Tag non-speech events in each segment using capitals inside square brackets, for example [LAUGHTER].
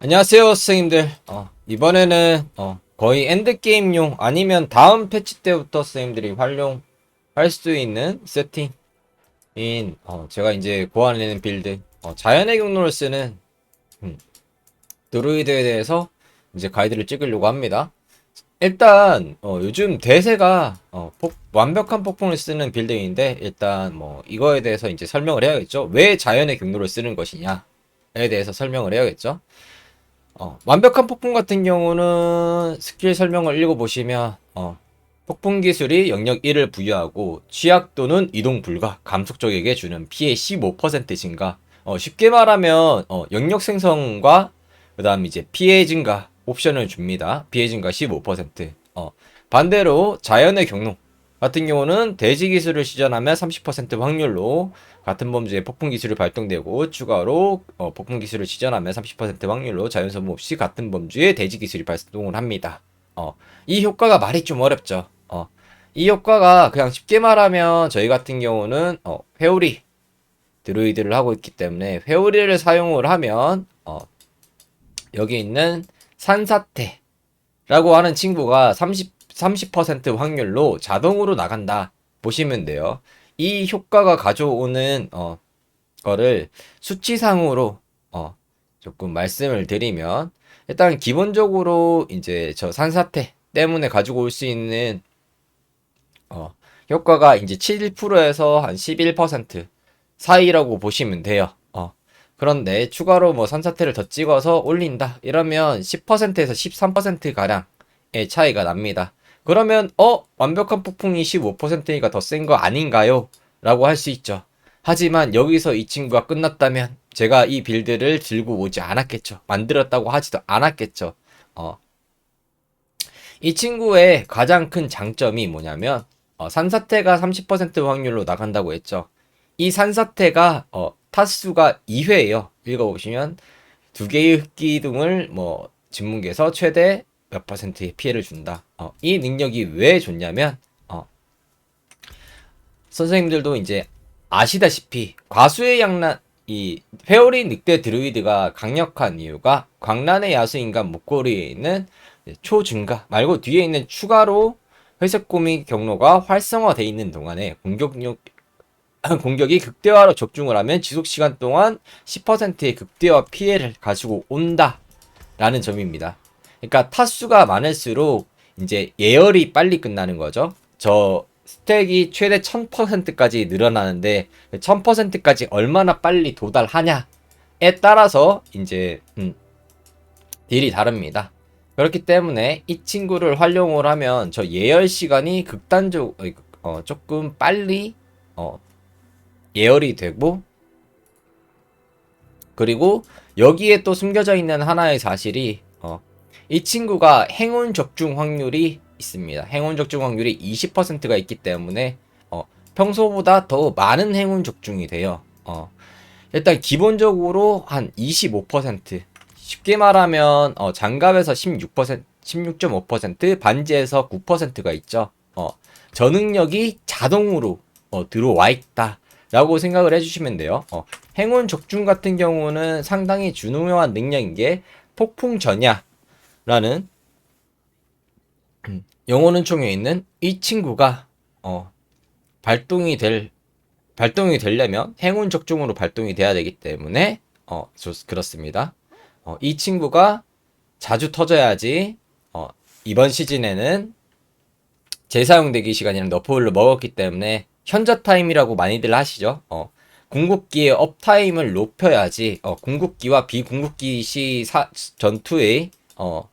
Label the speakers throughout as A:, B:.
A: 안녕하세요 선생님들. 어, 이번에는 어, 거의 엔드게임용 아니면 다음 패치 때부터 선생님들이 활용할 수 있는 세팅인 어, 제가 이제 고안해낸 빌드 어, 자연의 경로를 쓰는 음, 드루이드에 대해서 이제 가이드를 찍으려고 합니다. 일단 어, 요즘 대세가 어, 폭- 완벽한 폭풍을 쓰는 빌드인데 일단 뭐 이거에 대해서 이제 설명을 해야겠죠? 왜 자연의 경로를 쓰는 것이냐에 대해서 설명을 해야겠죠 어, 완벽한 폭풍 같은 경우는 스킬 설명을 읽어보시면 어, 폭풍 기술이 영역 1을 부여하고 취약 또는 이동 불가 감속 적에게 주는 피해 15% 증가. 어, 쉽게 말하면 어, 영역 생성과 그 다음 이제 피해 증가 옵션을 줍니다. 피해 증가 15% 어, 반대로 자연의 경로 같은 경우는 대지 기술을 시전하면 30% 확률로 같은 범죄에 폭풍 기술이 발동되고 추가로 어, 폭풍 기술을 시전하면 30% 확률로 자연 소모 없이 같은 범주에 대지 기술이 발동을 합니다. 어, 이 효과가 말이 좀 어렵죠. 어, 이 효과가 그냥 쉽게 말하면 저희 같은 경우는 어, 회오리 드루이드를 하고 있기 때문에 회오리를 사용을 하면 어, 여기 있는 산사태라고 하는 친구가 30 30% 확률로 자동으로 나간다 보시면 돼요. 이 효과가 가져오는 어 거를 수치상으로 어 조금 말씀을 드리면 일단 기본적으로 이제 저 산사태 때문에 가지고 올 수 있는 어 효과가 이제 7%에서 한 11% 사이라고 보시면 돼요. 어 그런데 추가로 뭐 산사태를 더 찍어서 올린다 이러면 10%에서 13% 가량의 차이가 납니다. 그러면 어 완벽한 폭풍이 15%니까 더 센 거 아닌가요? 라고 할 수 있죠. 하지만 여기서 이 친구가 끝났다면 제가 이 빌드를 들고 오지 않았겠죠. 만들었다고 하지도 않았겠죠. 어. 이 친구의 가장 큰 장점이 뭐냐면 어, 산사태가 30% 확률로 나간다고 했죠. 이 산사태가 어, 타수가 2회예요. 읽어보시면 두 개의 흑기둥을 뭐 진문계에서 최대 몇 퍼센트의 피해를 준다. 어, 이 능력이 왜 좋냐면 어, 선생님들도 이제 아시다시피 과수의 양난 이 회오리 늑대 드루이드가 강력한 이유가 광란의 야수인간 목걸이에 있는 초증가 말고 뒤에 있는 추가로 회색고미 경로가 활성화돼 있는 동안에 공격력 [LAUGHS] 공격이 극대화로 적중을 하면 지속 시간 동안 10%의 극대화 피해를 가지고 온다라는 점입니다. 그러니까 타수가 많을수록 이제 예열이 빨리 끝나는 거죠. 저 스택이 최대 1000%까지 늘어나는데 1000%까지 얼마나 빨리 도달하냐에 따라서 이제 음, 딜이 다릅니다. 그렇기 때문에 이 친구를 활용을 하면 저 예열 시간이 극단적 어, 조금 빨리 어, 예열이 되고 그리고 여기에 또 숨겨져 있는 하나의 사실이 어, 이 친구가 행운 적중 확률이 있습니다. 행운 적중 확률이 20%가 있기 때문에 어, 평소보다 더 많은 행운 적중이 돼요. 어, 일단 기본적으로 한 25% 쉽게 말하면 어, 장갑에서 16% 16.5% 반지에서 9%가 있죠. 어, 저 능력이 자동으로 어, 들어와 있다. 라고 생각을 해주시면 돼요. 어, 행운 적중 같은 경우는 상당히 중요한 능력인 게 폭풍 전야 라는 음, 영혼은 총에 있는 이 친구가 어, 발동이 될 발동이 되려면 행운 적중으로 발동이 돼야 되기 때문에 어, 좋, 그렇습니다. 어, 이 친구가 자주 터져야지 어, 이번 시즌에는 재사용되기 시간이랑 너프를 먹었기 때문에 현저 타임이라고 많이들 하시죠. 어, 궁극기의 업타임을 높여야지 어, 궁극기와 비궁극기 시 사, 전투의 어,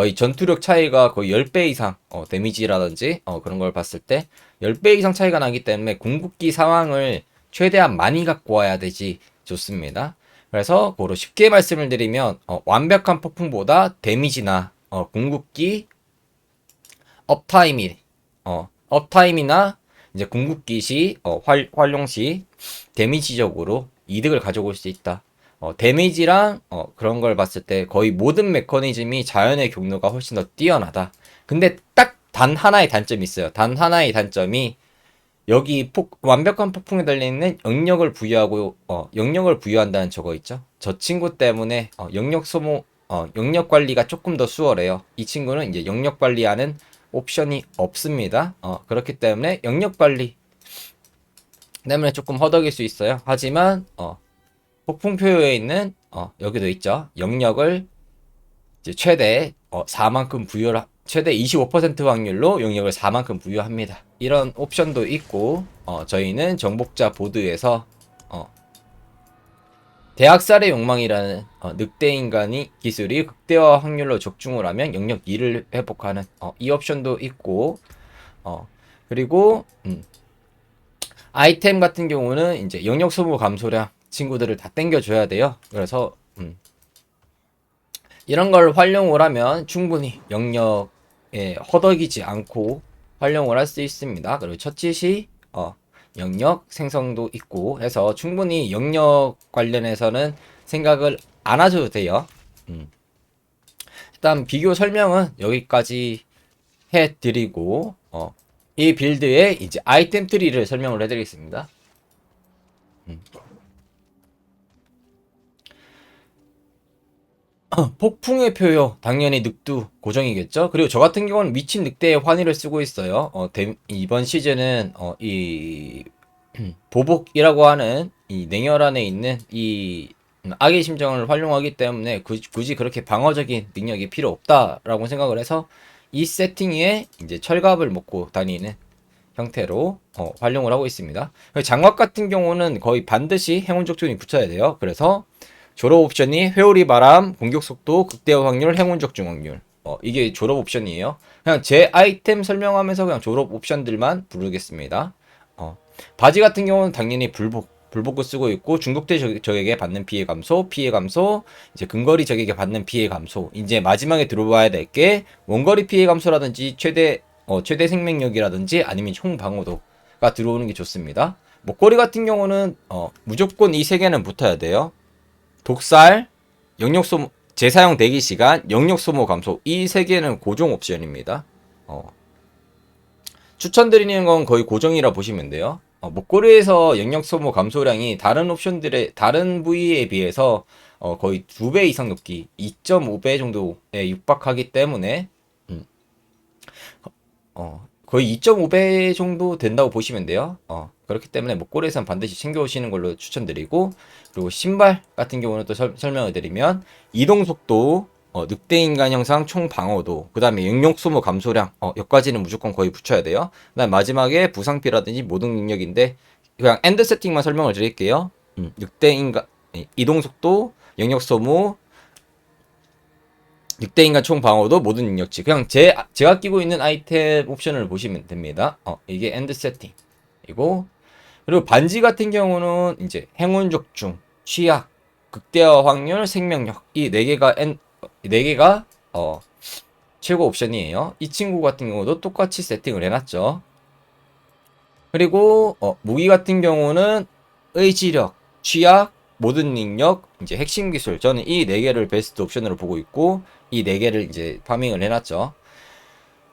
A: 거의 전투력 차이가 거의 10배 이상 어, 데미지라든지 어, 그런 걸 봤을 때 10배 이상 차이가 나기 때문에 궁극기 상황을 최대한 많이 갖고 와야 되지 좋습니다. 그래서 고로 쉽게 말씀을 드리면 어, 완벽한 폭풍보다 데미지나 어, 궁극기 업타임이 어, 업타임이나 이제 궁극기 시 어, 활, 활용 시 데미지적으로 이득을 가져올 수 있다. 어, 데미지랑 어, 그런 걸 봤을 때 거의 모든 메커니즘이 자연의 경로가 훨씬 더 뛰어나다. 근데 딱 단 하나의 단점이 있어요. 단 하나의 단점이 여기 폭, 완벽한 폭풍에 달려있는 영역을 부여하고 어, 영역을 부여한다는 저거 있죠. 저 친구 때문에 어, 영역 소모 어, 영역 관리가 조금 더 수월해요. 이 친구는 이제 영역 관리하는 옵션이 없습니다. 어, 그렇기 때문에 영역 관리 때문에 조금 허덕일 수 있어요. 하지만 어, 폭풍표에 있는 어, 여기도 있죠. 영역을 이제 최대 어, 4만큼 부여를 하- 최대 25% 확률로 영역을 4만큼 부여합니다. 이런 옵션도 있고 어, 저희는 정복자 보드에서 어, 대학살의 욕망이라는 어, 늑대 인간이 기술이 극대화 확률로 적중을 하면 영역 2를 회복하는 어, 이 옵션도 있고 어, 그리고 음, 아이템 같은 경우는 이제 영역 소모 감소량 친구들을 다 땡겨줘야 돼요. 그래서 음, 이런 걸 활용을 하면 충분히 영역에 허덕이지 않고 활용을 할 수 있습니다. 그리고 첫짓이 어, 영역 생성도 있고 해서 충분히 영역 관련해서는 생각을 안 하셔도 돼요. 음. 일단 비교 설명은 여기까지 해드리고 어, 이 빌드의 이제 아이템 트리를 설명을 해드리겠습니다. 음. [CLEARS THROAT] 폭풍의 표요 당연히 늑두 고정이겠죠. 그리고 저 같은 경우는 미친 늑대의 환희를 쓰고 있어요. 어, 데- 이번 시즌은 어, 이 [CLEARS THROAT] 보복이라고 하는 이 냉혈 안에 있는 이 악의 심정을 활용하기 때문에 구- 굳이 그렇게 방어적인 능력이 필요 없다라고 생각을 해서 이 세팅에 이제 철갑을 먹고 다니는 형태로 어, 활용을 하고 있습니다. 장갑 같은 경우는 거의 반드시 행운 적중이 붙여야 돼요. 그래서 졸업 옵션이 회오리 바람, 공격 속도, 극대화 확률, 행운 적 중 확률. 어, 이게 졸업 옵션이에요. 그냥 제 아이템 설명하면서 그냥 졸업 옵션들만 부르겠습니다. 어, 바지 같은 경우는 당연히 불복, 불복을 쓰고 있고 중국대 적- 적에게 받는 피해 감소, 피해 감소, 이제 근거리 적에게 받는 피해 감소. 이제 마지막에 들어와야 될 게 원거리 피해 감소라든지 최대 어, 최대 생명력이라든지 아니면 총 방어도가 들어오는 게 좋습니다. 목걸이 같은 경우는 어, 무조건 이 세 개는 붙어야 돼요. 독살, 영역 소모, 재사용 대기 시간, 영역 소모 감소 이 세 개는 고정 옵션입니다. 어. 추천드리는 건 거의 고정이라 보시면 돼요. 어, 목걸이에서 영역 소모 감소량이 다른 옵션들의 다른 부위에 비해서 어, 거의 두 배 이상 높기, 2.5배 정도에 육박하기 때문에 음. 어, 거의 2.5배 정도 된다고 보시면 돼요. 어, 그렇기 때문에 목걸이에선 반드시 챙겨오시는 걸로 추천드리고 그리고 신발 같은 경우는 또 설, 설명을 드리면 이동 속도, 어, 늑대 인간 형상 총 방어도, 그 다음에 영역 소모 감소량, 어, 여기까지는 무조건 거의 붙여야 돼요. 그 다음 마지막에 부상피라든지 모든 능력인데 그냥 엔드 세팅만 설명을 드릴게요. 음, 늑대 인간 이- 이동 속도, 영역 소모, 늑대 인간 총 방어도 모든 능력치. 그냥 제 제가 끼고 있는 아이템 옵션을 보시면 됩니다. 어, 이게 엔드 세팅이고 그리고 반지 같은 경우는 이제 행운 적중, 취약, 극대화 확률, 생명력 이 네 개가 엔, 네 개가 어 최고 옵션이에요. 이 친구 같은 경우도 똑같이 세팅을 해놨죠. 그리고 어, 무기 같은 경우는 의지력, 취약, 모든 능력, 이제 핵심 기술. 저는 이 네 개를 베스트 옵션으로 보고 있고 이 네 개를 이제 파밍을 해놨죠.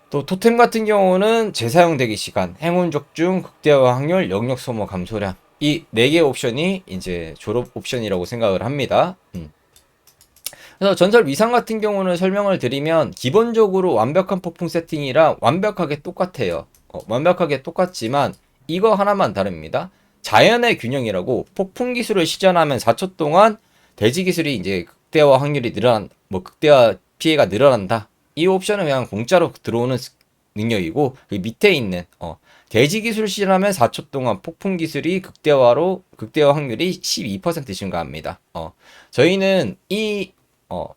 A: 또 토템 같은 경우는 재사용 대기 시간, 행운 적중, 극대화 확률, 영역 소모 감소량 이 네 개 옵션이 이제 졸업 옵션이라고 생각을 합니다. 음. 그래서 전설 위상 같은 경우는 설명을 드리면 기본적으로 완벽한 폭풍 세팅이라 완벽하게 똑같아요. 어, 완벽하게 똑같지만 이거 하나만 다릅니다. 자연의 균형이라고 폭풍 기술을 시전하면 4초 동안 대지 기술이 이제 극대화 확률이 늘어난 뭐 극대화 피해가 늘어난다. 이 옵션은 그냥 공짜로 들어오는 스- 능력이고 그 밑에 있는 어, 대지 기술 시전하면 4초 동안 폭풍 기술이 극대화로 극대화 확률이 12% 증가합니다. 어, 저희는 이 어,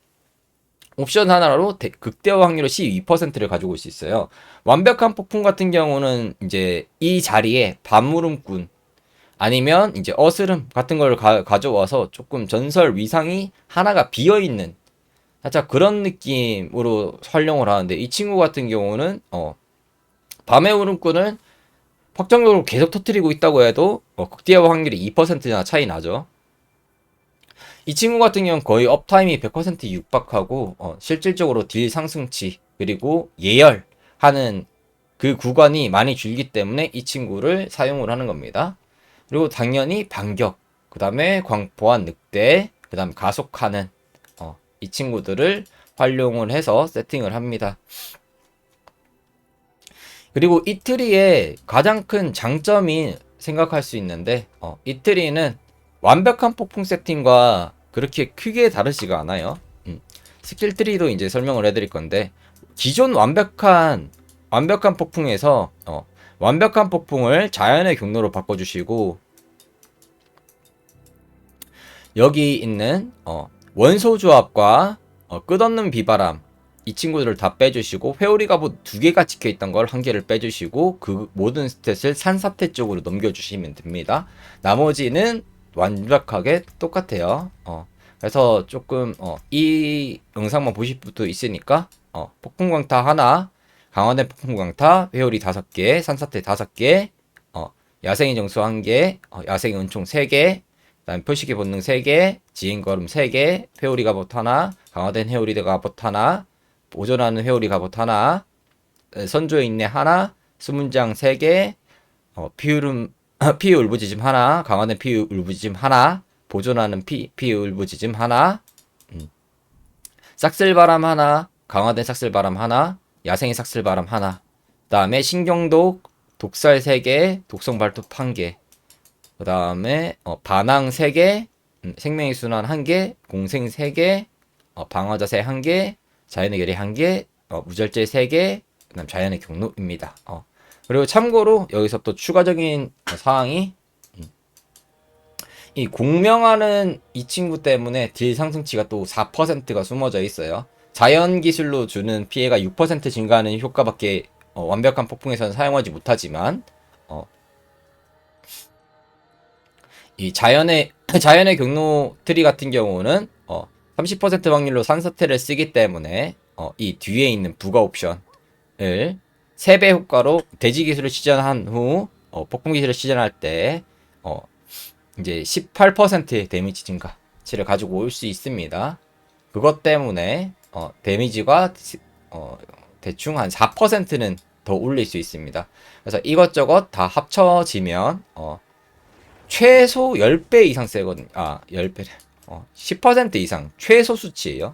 A: 옵션 하나로 대- 극대화 확률 12%를 가지고 올 수 있어요. 완벽한 폭풍 같은 경우는 이제 이 자리에 반무름꾼 아니면 이제 어스름 같은 걸 가, 가져와서 조금 전설 위상이 하나가 비어 있는 살짝 그런 느낌으로 활용을 하는데 이 친구 같은 경우는 어 밤의 울음꾼을 확정적으로 계속 터트리고 있다고 해도 어, 극대화 확률이 2%나 차이 나죠. 이 친구 같은 경우는 거의 업타임이 100% 육박하고 어, 실질적으로 딜 상승치 그리고 예열하는 그 구간이 많이 줄기 때문에 이 친구를 사용을 하는 겁니다. 그리고 당연히 반격, 그 다음에 광포한 늑대, 그 다음 가속하는 어, 이 친구들을 활용을 해서 세팅을 합니다. 그리고 이 트리의 가장 큰 장점이 생각할 수 있는데 어, 이 트리는 완벽한 폭풍 세팅과 그렇게 크게 다르지가 않아요. 음. 스킬 트리도 이제 설명을 해드릴 건데 기존 완벽한 완벽한 폭풍에서 어, 완벽한 폭풍을 자연의 경로로 바꿔주시고 여기 있는 어, 원소 조합과 어, 끝없는 비바람 이 친구들을 다 빼주시고 회오리 갑옷 두 개가 찍혀있던 걸 한 개를 빼주시고 그 모든 스탯을 산사태 쪽으로 넘겨주시면 됩니다. 나머지는 완벽하게 똑같아요. 어, 그래서 조금 어, 이 영상만 보실 분도 있으니까 어, 폭풍광타 하나, 강화된 폭풍광타, 회오리 다섯 개, 산사태 다섯 개, 어, 야생의 정수 한 개, 어, 야생의 은총 세 개, 그 다음 표식의 본능 3개, 지인 걸음 3개, 회오리 갑옷 하나, 강화된 회오리 갑옷 하나, 보존하는 회오리 갑옷 하나, 에, 선조의 인내 하나, 수문장 3개, 어, 피울음, [CLEARS THROAT] 피의 울부짖음 하나, 강화된 피의 울부짖음 하나, 보존하는 피, 피의 울부짖음 하나, 음. 싹쓸바람 하나, 강화된 싹쓸바람 하나, 야생의 싹쓸바람 하나, 그 다음에 신경독, 독살 3개, 독성 발톱 1개, 그 다음에 어, 반항 3개, 음, 생명의 순환 1개, 공생 3개, 어, 방어자세 1개, 자연의 결의 1개, 어, 무절제 3개, 그 다음 자연의 경로입니다. 어. 그리고 참고로 여기서 또 추가적인 어, 사항이 음, 이 공명하는 이 친구 때문에 딜 상승치가 또 4%가 숨어져 있어요. 자연 기술로 주는 피해가 6% 증가하는 효과밖에 어, 완벽한 폭풍에서는 사용하지 못하지만 어, 이 자연의 [LAUGHS] 자연의 경로 트리 같은 경우는 어, 30% 확률로 산사태를 쓰기 때문에 어, 이 뒤에 있는 부가 옵션을 3배 효과로 대지 기술을 시전한 후 어, 폭풍 기술을 시전할 때 어, 이제 18%의 데미지 증가치를 가지고 올 수 있습니다. 그것 때문에 어, 데미지가 어, 대충 한 4%는 더 올릴 수 있습니다. 그래서 이것저것 다 합쳐지면 어, 최소 10배 이상 세거든요. 아, 10배. 어, 10% 이상 최소 수치예요.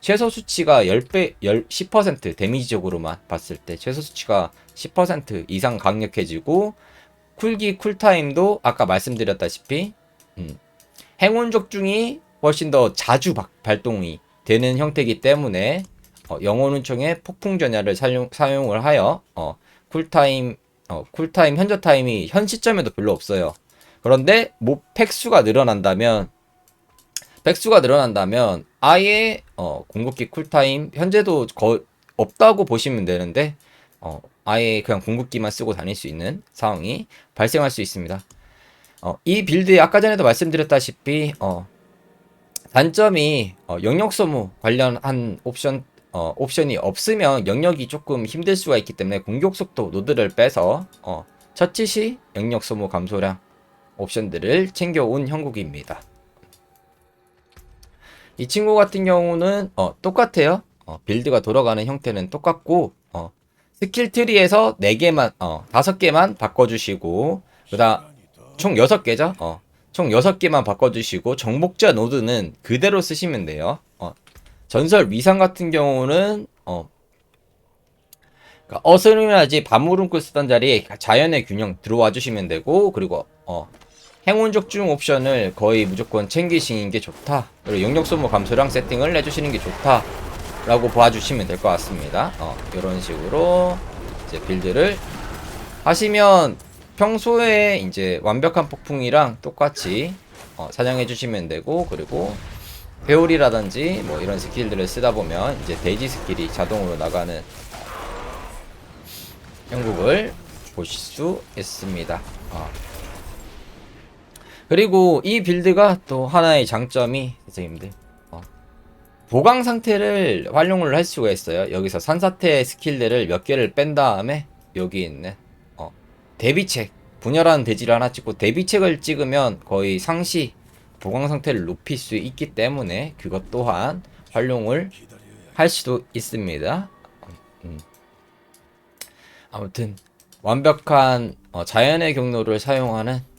A: 최소 수치가 10배, 10, 10% 데미지적으로만 봤을 때 최소 수치가 10% 이상 강력해지고 쿨기 쿨타임도 아까 말씀드렸다시피 음, 행운 적 중이 훨씬 더 자주 박, 발동이 되는 형태이기 때문에 어, 영혼 운총의 폭풍 전야를 사용, 사용을 하여 어, 쿨타임 어, 쿨타임 현저 타임이 현 시점에도 별로 없어요. 그런데 뭐 팩수가 늘어난다면 팩수가 늘어난다면 아예 어, 궁극기 쿨타임 현재도 거, 없다고 보시면 되는데 어, 아예 그냥 궁극기만 쓰고 다닐 수 있는 상황이 발생할 수 있습니다. 어, 이 빌드에 아까 전에도 말씀드렸다시피 어, 단점이 어, 영역 소모 관련한 옵션 어, 옵션이 없으면 영역이 조금 힘들 수가 있기 때문에 공격 속도 노드를 빼서 어, 처치 시 영역 소모 감소량 옵션들을 챙겨온 형국입니다. 이 친구 같은 경우는 어, 똑같아요. 어, 빌드가 돌아가는 형태는 똑같고 어, 스킬 트리에서 4개만 어, 5개만 바꿔주시고 그다음 총 6개죠. 어, 총 6개만 바꿔주시고 정복자 노드는 그대로 쓰시면 돼요. 어, 전설 위상 같은 경우는 어, 그러니까 어스름이라지 밤무름꾼 쓰던 자리에 자연의 균형 들어와 주시면 되고 그리고 어, 행운 적중 옵션을 거의 무조건 챙기시는 게 좋다. 그리고 영역 소모 감소량 세팅을 해주시는 게 좋다. 라고 봐주시면 될 것 같습니다. 어, 이런 식으로 이제 빌드를 하시면 평소에 이제 완벽한 폭풍이랑 똑같이 어, 사냥해 주시면 되고 그리고 회오리라든지 뭐 이런 스킬들을 쓰다 보면 이제 데이지 스킬이 자동으로 나가는 형국을 보실 수 있습니다. 어. 그리고 이 빌드가 또 하나의 장점이 선생님들 어, 보강 상태를 활용을 할 수가 있어요. 여기서 산사태 스킬들을 몇 개를 뺀 다음에 여기 있는 어, 대비책 분열하는 대지를 하나 찍고 대비책을 찍으면 거의 상시 보강 상태를 높일 수 있기 때문에 그것 또한 활용을 할 수도 있습니다. 음. 아무튼 완벽한 어, 자연의 경로를 사용하는 음,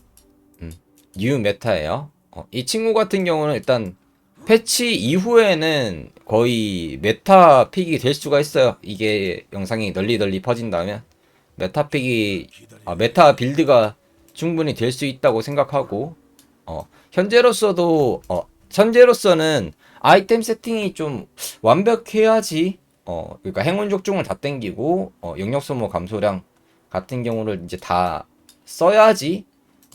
A: 뉴 메타예요. 어, 이 친구 같은 경우는 일단 패치 이후에는 거의 메타 픽이 될 수가 있어요. 이게 영상이 널리 널리 퍼진다면 메타 픽이 아, 메타 빌드가 충분히 될 수 있다고 생각하고 어, 현재로서도 어, 현재로서는 아이템 세팅이 좀 완벽해야지 어 그러니까 행운 족중을 다 땡기고 어 영역 소모 감소량 같은 경우를 이제 다 써야지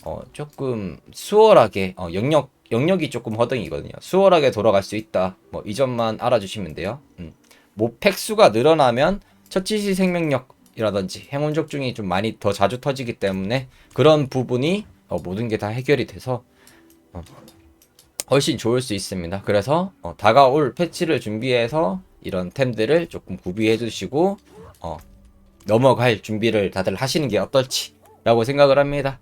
A: 어 조금 수월하게 어 영역 영역이 조금 허등이거든요. 수월하게 돌아갈 수 있다. 뭐 이 점만 알아주시면 돼요. 음. 뭐 팩수가 늘어나면 처치시 생명력이라든지 행운 족중이 좀 많이 더 자주 터지기 때문에 그런 부분이 어, 모든 게 다 해결이 돼서 어, 훨씬 좋을 수 있습니다. 그래서 어, 다가올 패치를 준비해서 이런 템들을 조금 구비해 주시고 어, 넘어갈 준비를 다들 하시는 게 어떨지라고 생각을 합니다.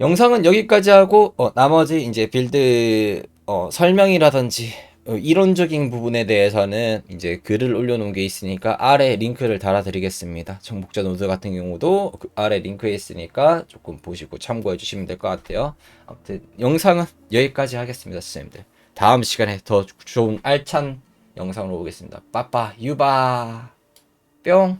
A: 어, 영상은 여기까지 하고 어, 나머지 이제 빌드 어, 설명이라든지 어, 이론적인 부분에 대해서는 이제 글을 올려놓은 게 있으니까 아래 링크를 달아드리겠습니다. 정복자 노드 같은 경우도 그 아래 링크에 있으니까 조금 보시고 참고해 주시면 될 것 같아요. 아무튼 영상은 여기까지 하겠습니다, 선생님들. 다음 시간에 더 좋은 알찬 영상으로 오겠습니다. 빠빠 유바 뿅.